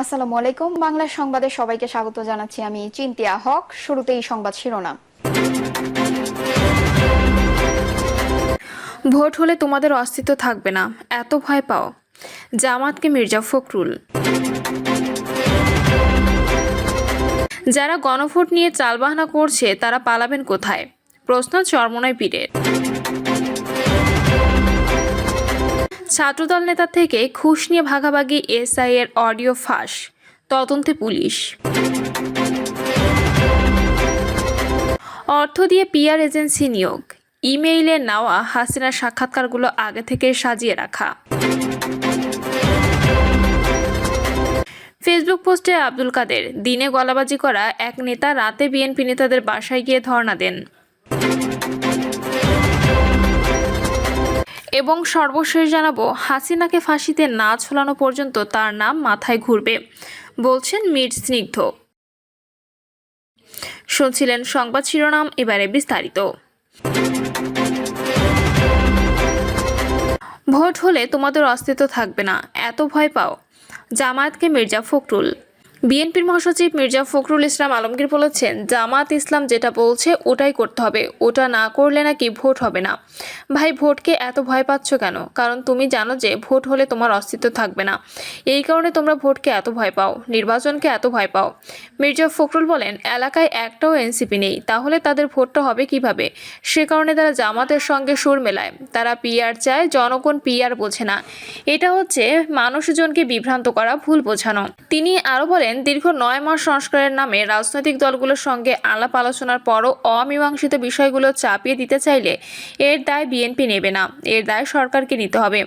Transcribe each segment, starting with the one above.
আসসালামু আলাইকুম। বাংলা সংবাদে সবাইকে স্বাগত জানাচ্ছি আমি চিন্তিয়া হক। শুরুতেই সংবাদ শিরোনাম। ভোট হলে তোমাদের অস্তিত্ব থাকবে না, এত ভয় পাও। জামাতকে মির্জা ফখরুল। যারা গণভোট নিয়ে চালবাহানা করছে, তারা পালাবেন কোথায়? প্রশ্ন চরমনায় পীরের। ছাত্রদল নেতা থেকে ঘুষ নিয়ে ভাগাভাগি এসআই এর অডিও ফাঁস, তদন্তে পুলিশ। অর্থ দিয়ে পিআর এজেন্সি নিয়োগ, ইমেইলে নেওয়া হাসিনার সাক্ষাৎকারগুলো আগে থেকে সাজিয়ে রাখা। ফেসবুক পোস্টে আব্দুল কাদের, দিনে গলাবাজি করা এক নেতা রাতে বিএনপি নেতাদের বাসায় গিয়ে ধর্ণা দেন। এবং সর্বশেষ জানাব, হাসিনাকে ফাঁসিতে না ঝোলানো পর্যন্ত তার নাম মাথায় ঘুরবে, বলছেন মীর স্নিগ্ধ। শুনছিলেন সংবাদ শিরোনাম, এবারে বিস্তারিত। ভোট হলে তোমাদের অস্তিত্ব থাকবে না, এত ভয় পাও। জামায়াতকে মির্জা ফখরুল। বিএনপির মহাসচিব মির্জা ফখরুল ইসলাম আলমগীর বলেছেন, জামাত ইসলাম যেটা বলছে ওটাই করতে হবে, ওটা না করলে নাকি ভোট হবে না। ভাই, ভোটকে এত ভয় পাচ্ছ কেন? কারণ তুমি জানো যে ভোট হলে তোমার অস্তিত্ব থাকবে না। এই কারণে তোমরা ভোটকে এত ভয় পাও, নির্বাচনকে এত ভয় পাও। মির্জা ফখরুল বলেন, এলাকায় একটাও এনসিপি নেই, তাহলে তাদের ভোটটা হবে কীভাবে? সে কারণে তারা জামাতের সঙ্গে সুর মেলায়, তারা পিআর চায়, জনগণ পিআর বোঝে না। এটা হচ্ছে মানুষজনকে বিভ্রান্ত করা, ভুল বোঝানো। তিনি আরও বলেন দীর্ঘ নয় মাস সংস্কারের নামে রাজনৈতিক দলগুলোর সঙ্গে আলাপ আলোচনার পরও অমীমাংসিত বিষয়গুলো চাপিয়ে দিতে চাইলে এর দায় বিএনপি নেবে না, এর দায় সরকারকে নিতে হবে।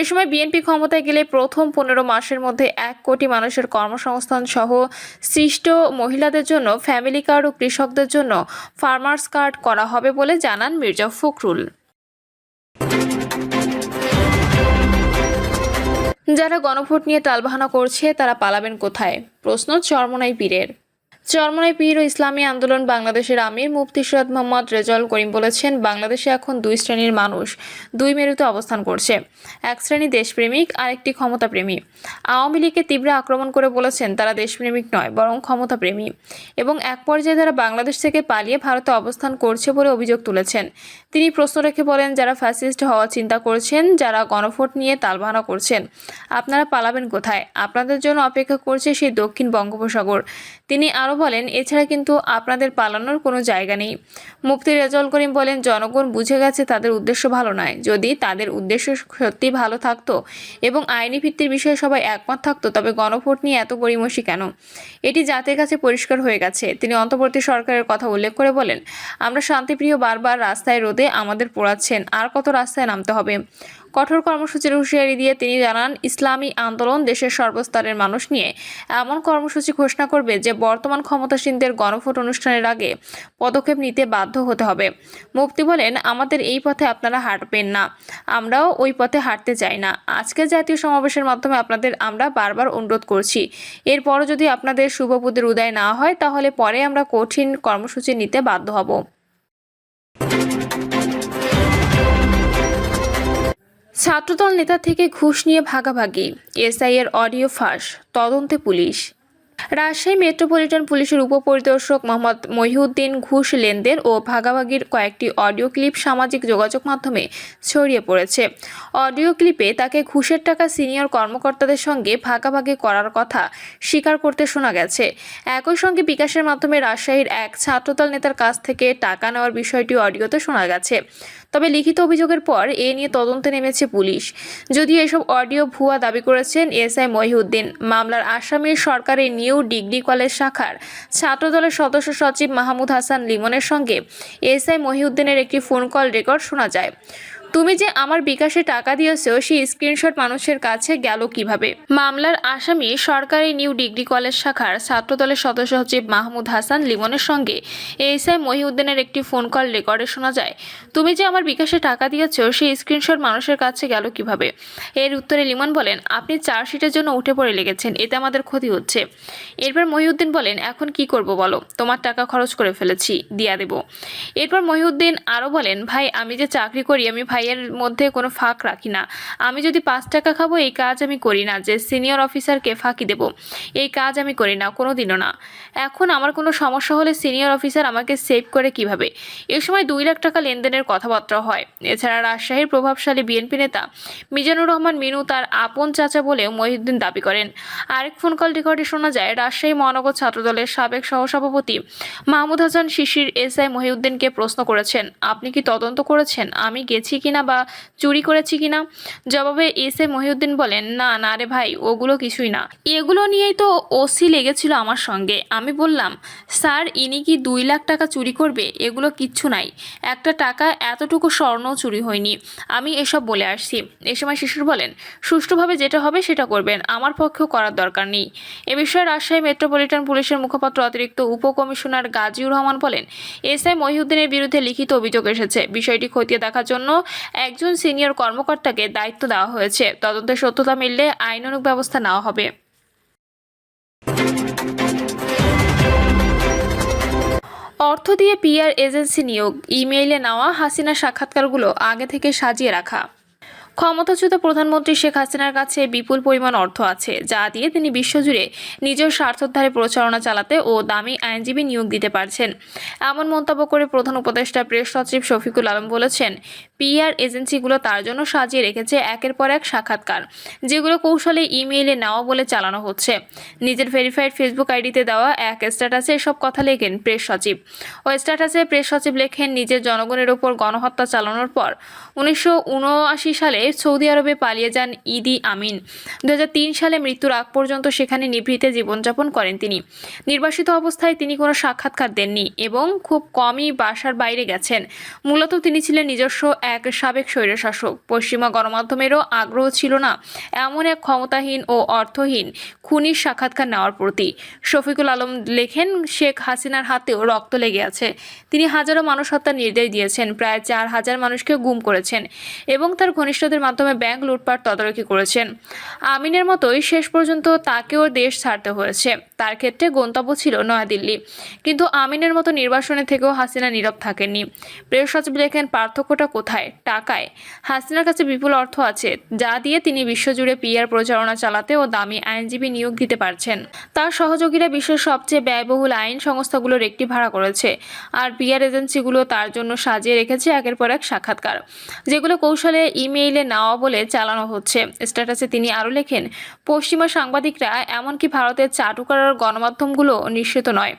এ সময় বিএনপি ক্ষমতায় গেলে প্রথম পনেরো মাসের মধ্যে এক কোটি মানুষের কর্মসংস্থান সহ সৃষ্ট মহিলাদের জন্য ফ্যামিলি কার্ড ও কৃষকদের জন্য ফার্মার্স কার্ড করা হবে বলে জানান মির্জা ফখরুল। যারা গণভোট নিয়ে টালবাহানা করছে তারা পালাবেন কোথায়? প্রশ্ন চরমনাই পীরের। চরমনাই পীর ও ইসলামী আন্দোলন বাংলাদেশের আমির মুফতি সৈয়দ মোহাম্মদ রেজাল করিম বলেছেন, বাংলাদেশে এখন দুই শ্রেণির মানুষ দুই মেরুতে অবস্থান করছে। এক শ্রেণি দেশপ্রেমিক আর একটি ক্ষমতাপ্রেমী। আওয়ামী লীগকে তীব্র আক্রমণ করে বলেছেন, তারা দেশপ্রেমিক নয়, বরং ক্ষমতাপ্রেমী। এবং এক পর্যায়ে তারা বাংলাদেশ থেকে পালিয়ে ভারতে অবস্থান করছে বলে অভিযোগ তুলেছেন। তিনি প্রশ্ন রেখে বলেন, যারা ফ্যাসিস্ট হওয়ার চিন্তা করছেন, যারা গণভোট নিয়ে তালবাহানা করছেন, আপনারা পালাবেন কোথায়? আপনাদের জন্য অপেক্ষা করছে সেই দক্ষিণ বঙ্গোপসাগর। তিনি আরও বলেন, এছাড়া কিন্তু আপনাদের পালানোর কোনো জায়গা নেই। মুফতি রেজাউল করিম বলেন, জনগণ বুঝে গেছে তাদের উদ্দেশ্য ভালো নয়। যদি তাদের উদ্দেশ্য সত্যি ভালো থাকতো এবং আইনি ভিত্তির বিষয়ে সবাই একমত থাকতো, তবে গণভোট নিয়ে এত গড়িমসি কেন? এটি জাতির কাছে পরিষ্কার হয়ে গেছে। তিনি অন্তর্বর্তী সরকারের কথা উল্লেখ করে বলেন, আমরা শান্তিপ্রিয় বারবার রাস্তায় রোদে আমাদের পোড়াচ্ছেন, আর কত রাস্তায় নামতে হবে? কঠোর কর্মসূচির হুঁশিয়ারি দিয়ে তিনি জানান, ইসলামী আন্দোলন দেশের সর্বস্তরের মানুষ নিয়ে এমন কর্মসূচি ঘোষণা করবে যে বর্তমান ক্ষমতাসীনদের গণভোট অনুষ্ঠানের আগে পদক্ষেপ নিতে বাধ্য হতে হবে। মুফতি বলেন, আমাদের এই পথে আপনারা হাঁটবেন না। আমরাও ওই পথে হাঁটতে চাই না। আজকে জাতীয় সমাবেশের মাধ্যমে আপনাদের আমরা বারবার অনুরোধ করছি। এরপরও যদি আপনাদের শুভবুদ্ধির উদয় না হয়, তাহলে পরে আমরা কঠিন কর্মসূচি নিতে বাধ্য হব। ছাত্রদল নেতা থেকে ঘুষ নিয়ে ভাগাভাগি, এসআই এর অডিও ফাঁস, তদন্তে পুলিশ। রাজশাহী মেট্রোপলিটন পুলিশের উপপরিদর্শক মোহাম্মদ মহিউদ্দিন ঘুষ লেনদেন ও ভাগাভাগির কয়েকটি অডিও ক্লিপ সামাজিক যোগাযোগ মাধ্যমে ছড়িয়ে পড়েছে। অডিও ক্লিপে তাকে ঘুষের টাকা সিনিয়র কর্মকর্তাদের সঙ্গে ভাগাভাগি করার কথা স্বীকার করতে শোনা গেছে। একই সঙ্গে বিকাশের মাধ্যমে রাজশাহীর এক ছাত্রদল নেতার কাছ থেকে টাকা নেওয়ার বিষয়টি অডিওতে শোনা গেছে। তবে লিখিত অভিযোগের পর এ নিয়ে তদন্তে নেমেছে পুলিশ। যদিও এসব অডিও ভুয়া দাবি করেছেন এসআই মহিউদ্দিন। মামলার আসামির সরকারের নিউ ডিগ্রি কলেজ শাখার ছাত্রদলের সদস্য সচিব মাহমুদ হাসান লিমনের সঙ্গে এসআই মহিউদ্দিনের একটি ফোন কল রেকর্ড শোনা যায়। তুমি যে আমার বিকাশে টাকা দিয়েছ, সেই স্ক্রিনশট মানুষের কাছে গেল কীভাবে? মামলার আসামি সরকারি নিউ ডিগ্রি কলেজ শাখার ছাত্রদলের সদস্য সচিব মাহমুদ হাসান লিমনের সঙ্গে এসআই মহিউদ্দিনের একটি ফোন কল রেকর্ডে শোনা যায়। তুমি যে আমার বিকাশে টাকা দিয়েছ, সেই স্ক্রিনশট মানুষের কাছে গেল কীভাবে? এর উত্তরে লিমন বলেন, আপনি চার্জশিটের জন্য উঠে পড়ে লেগেছেন, এতে আমাদের ক্ষতি হচ্ছে। এরপর মহিউদ্দিন বলেন, এখন কি করব বলো? তোমার টাকা খরচ করে ফেলেছি, দিয়া দেব। এরপর মহিউদ্দিন আরও বলেন, ভাই, আমি যে চাকরি করি, আমি ভাই ভাইয়ের মধ্যে কোনো ফাঁক রাখি না। আমি যদি পাঁচ টাকা খাব, এই কাজ আমি করি না যে সিনিয়র অফিসারকে ফাঁকি দেব। এই কাজ আমি করি না কোনো দিনও না। এখন আমার কোনো সমস্যা হলে সিনিয়র অফিসার আমাকে সেভ করে কীভাবে? এ সময় দুই লাখ টাকা লেনদেনের কথাবার্তা হয়। এছাড়া রাজশাহীর প্রভাবশালী বিএনপি নেতা মিজানুর রহমান, মিনু তার আপন চাচা বলেও মহিউদ্দিন দাবি করেন। আরেক ফোন কল রেকর্ডে শোনা যায়, রাজশাহী মহানগর ছাত্রদলের সাবেক সহসভাপতি মাহমুদ হাসান শিশির এস আই মহিউদ্দিনকে প্রশ্ন করেছেন, আপনি কি তদন্ত করেছেন? আমি গেছি কিনা বা চুরি করেছি কিনা? জবাবে এসআই মহিউদ্দিন বলেন, না না রে ভাই, ওগুলো কিছুই না। এগুলো নিয়েই তো ওসি লেগেছিল আমার সঙ্গে। আমি বললাম, স্যার, ইনি কি দুই লাখ টাকা চুরি করবে? এগুলো কিচ্ছু নাই। একটা টাকা এতটুকু স্বর্ণ চুরি হয়নি। আমি এসব বলে আসছি। এ সময় শিশুর বলেন, সুষ্ঠুভাবে যেটা হবে সেটা করবেন। আমার পক্ষেও করার দরকার নেই। এ বিষয়ে রাজশাহী মেট্রোপলিটন পুলিশের মুখপাত্র অতিরিক্ত উপকমিশনার গাজীউর রহমান বলেন এসআই মহিউদ্দিনের বিরুদ্ধে লিখিত অভিযোগ এসেছে। বিষয়টি খতিয়ে দেখার জন্য একজন সিনিয়র কর্মকর্তাকে দায়িত্ব দেওয়া হয়েছে। তদন্তের সত্যতা মিললে আইনানুগ ব্যবস্থা নেওয়া হবে। অর্থ দিয়ে পিআর এজেন্সি নিয়োগ, ইমেইলে নেওয়া, হাসিনা সাক্ষাৎকারগুলো আগে থেকে সাজিয়ে রাখা। ক্ষমতাচ্যুত প্রধানমন্ত্রী শেখ হাসিনার কাছে বিপুল পরিমাণ অর্থ আছে, যা দিয়ে তিনি বিশ্বজুড়ে নিজের স্বার্থোদ্ধারে প্রচারণা চালাতে ও দামি আইনজীবী নিয়োগ দিতে পারছেন। এমন মন্তব্য করে প্রধান উপদেষ্টা প্রেস সচিব শফিকুল আলম বলেছেন পিআর এজেন্সিগুলো তার জন্য সাজিয়ে রেখেছে একের পর এক সাক্ষাৎকার, যেগুলো কৌশলে ইমেইলে নেওয়া বলে চালানো হচ্ছে। নিজের ভেরিফাইড ফেসবুক আইডিতে দেওয়া এক স্ট্যাটাসে এসব কথা লেখেন প্রেস সচিব। ও স্ট্যাটাসে প্রেস সচিব লেখেন, নিজের জনগণের ওপর গণহত্যা চালানোর পর। উনিশশো উনআশি সালে সৌদি আরবে পালিয়ে যান ইদি আমিন। দুই হাজার তিন সালে মৃত্যুর আগ পর্যন্ত সেখানে নিভৃতে জীবনযাপন করেন তিনি। নির্বাসিত অবস্থায় তিনি কোনো সাক্ষাৎকার দেননি এবং খুব কমই বাসার বাইরে গেছেন। মূলত তিনি ছিলেন নিজস্ব এক সাবেক স্বৈরশাসক। পশ্চিমা গণমাধ্যমেরও আগ্রহ ছিল না এমন এক ক্ষমতাহীন ও অর্থহীন খুনির সাক্ষাৎকার নেওয়ার প্রতি। শফিকুল আলম লেখেন, শেখ হাসিনার হাতেও রক্ত লেগে আছে। তিনি হাজারো মানুষ হত্যার নির্দেশ দিয়েছেন, প্রায় চার হাজার মানুষকে গুম করেছেন এবং তার ঘনিষ্ঠদের মাধ্যমে ব্যাংক লুটপাট তদারকি করেছেন। আমিনের মতোই শেষ পর্যন্ত তাকেও দেশ ছাড়তে হয়েছে। তার ক্ষেত্রে গন্তব্য ছিল নয়াদিল্লি। কিন্তু আমিনের মতো নির্বাসনে থেকেও হাসিনা নীরব থাকেননি। প্রেস সচিব লেখেন, পার্থক্যটা কোথায়? টাকায়? হাসিনার কাছে বিপুল অর্থ আছে, যা দিয়ে তিনি বিশ্বজুড়ে পিয়ার প্রচারণা চালাতে ও দামি আইনজীবী নিয়োগ দিতে পারছেন। তার সহযোগীরা বিশ্বের সবচেয়ে ব্যয়বহুল আইন সংস্থাগুলোর একটি ভাড়া করেছে, আর পিয়ার এজেন্সিগুলো তার জন্য সাজিয়ে রেখেছে একের পর এক সাক্ষাৎকার, যেগুলো কৌশলে ইমেইলে নেওয়া বলে চালানো হচ্ছে। স্ট্যাটাসে তিনি আরও লেখেন, পশ্চিমা সাংবাদিকরা এমনকি ভারতের চাটুকার গণমাধ্যমগুলো নিশ্চিত নয়।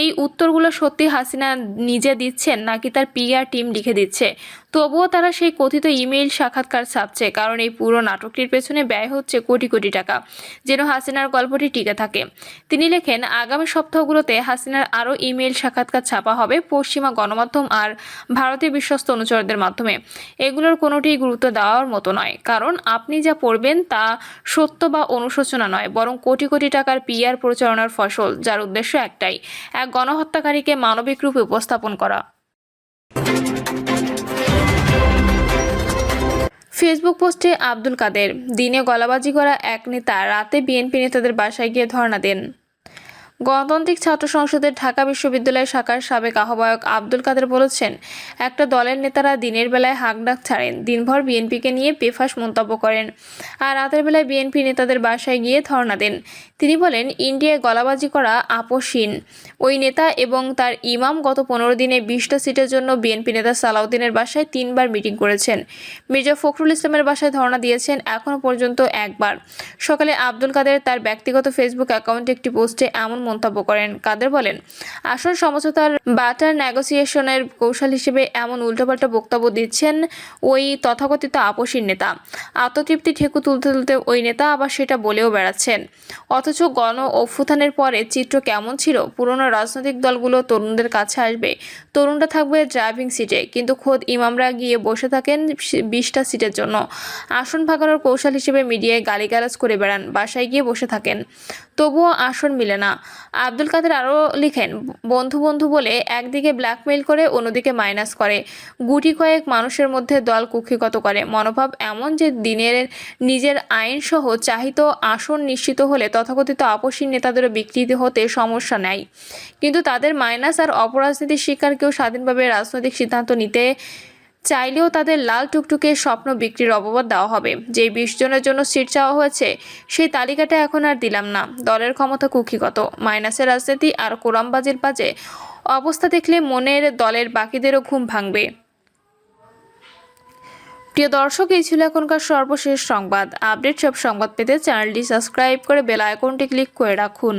এই উত্তরগুলো সত্যি হাসিনা নিজে দিচ্ছেন নাকি তার পিআর টিম লিখে দিচ্ছে? তবুও তারা সেই কথিত ইমেইল সাক্ষাৎকার ছাপছে, কারণ এই পুরো নাটকটির পেছনে ব্যয় হচ্ছে কোটি কোটি টাকা, যেন হাসিনার গল্পটি টিকে থাকে। তিনি লেখেন, আগামী সপ্তাহগুলোতে হাসিনার আরও ইমেইল সাক্ষাৎকার ছাপা হবে পশ্চিমা গণমাধ্যম আর ভারতীয় বিশ্বস্ত অনুচরদের মাধ্যমে। এগুলোর কোনোটিই গুরুত্ব দেওয়ার মতো নয়, কারণ আপনি যা পড়বেন তা সত্য বা অনুশোচনা নয়, বরং কোটি কোটি টাকার পিআর প্রচারণার ফসল, যার উদ্দেশ্য একটাই, এক গণহত্যাকারীকে মানবিক রূপে উপস্থাপন করা। ফেসবুক পোস্টে আব্দুল কাদের, দিনে গলাবাজি করা এক নেতা, রাতে বিএনপি নেতাদের বাসায় গিয়ে ধর্ণা দেন। গণতান্ত্রিক ছাত্র সংসদের ঢাকা বিশ্ববিদ্যালয় শাখার সাবেক আহ্বায়ক আব্দুল কাদের বলেছেন, একটা দলের নেতারা দিনের বেলায় হাঁকডাক ছাড়েন, দিনভর বিএনপিকে নিয়ে বেফাস মন্তব্য করেন আর রাতের বেলায় বিএনপি নেতাদের বাসায় গিয়ে ধর্ণা দেন। তিনি বলেন, ইন্ডিয়ায় গলাবাজি করা আপোষহীন ওই নেতা এবং তার ইমাম গত পনেরো দিনে বিশটা সিটের জন্য বিএনপি নেতা সালাউদ্দিনের বাসায় তিনবার মিটিং করেছেন। মির্জা ফখরুল ইসলামের বাসায় ধর্ণা দিয়েছেন এখনও পর্যন্ত একবার। সকালে আব্দুল কাদের তার ব্যক্তিগত ফেসবুক অ্যাকাউন্টে একটি পোস্টে এমন মন্তব্য করেন। কাদের বলেন, আসল সমঝোতার বাটার নেগোসিয়েশনের কৌশল হিসেবে এমন উল্টোপাল্টা বক্তব্য দিচ্ছেন ওই তথাকথিত আপোষীর নেতা। আত্মতৃপ্তি ঠেকু তুলতে তুলতে ওই নেতা আবার সেটা বলেও বেড়াচ্ছেন। অথচ গণ অভ্যুত্থানের পরে চিত্র কেমন ছিল? পুরনো রাজনৈতিক দলগুলো তরুণদের কাছে আসবে। তরুণরা থাকবে ড্রাইভিং সিটে কিন্তু খোদ ইমামরা গিয়ে বসে থাকেন বিশটা সিটের জন্য। আসন ভাগানোর কৌশল হিসেবে মিডিয়ায় গালিগালাজ করে বেড়ান, বাসায় গিয়ে বসে থাকেন। তবুও আসন মিলে না। আব্দুল কাদের আরও লিখেন, বন্ধু বন্ধু বলে একদিকে ব্ল্যাকমেইল করে, অন্যদিকে মাইনাস করে। গুটি কয়েক মানুষের মধ্যে দল কুক্ষিগত করে। মনোভাব এমন যে দিনের নিজের আইনসহ চাহিত আসন নিশ্চিত হলে তথাকথিত আপসীন নেতাদেরও বিকৃতি হতে সমস্যা নেই কিন্তু তাদের মাইনাস আর অপরাজনীতির শিকার কেউ স্বাধীনভাবে রাজনৈতিক সিদ্ধান্ত নিতে চাইলেও তাদের লাল টুকটুকে স্বপ্ন বিক্রির অববাদ দেওয়া হবে। যেই বিশ জনের জন্য সিট চাওয়া হয়েছে, সেই তালিকাটা এখন আর দিলাম না। দলের ক্ষমতা কুক্ষিগত। মাইনাসের রাজনীতি আর কোরামবাজির বাজে অবস্থা দেখলে মনের দলের বাকিদেরও ঘুম ভাঙবে। প্রিয় দর্শক, এই ছিল এখনকার সর্বশেষ সংবাদ। আপডেট সব সংবাদ পেতে চ্যানেলটি সাবস্ক্রাইব করে বেল আইকনটি ক্লিক করে রাখুন।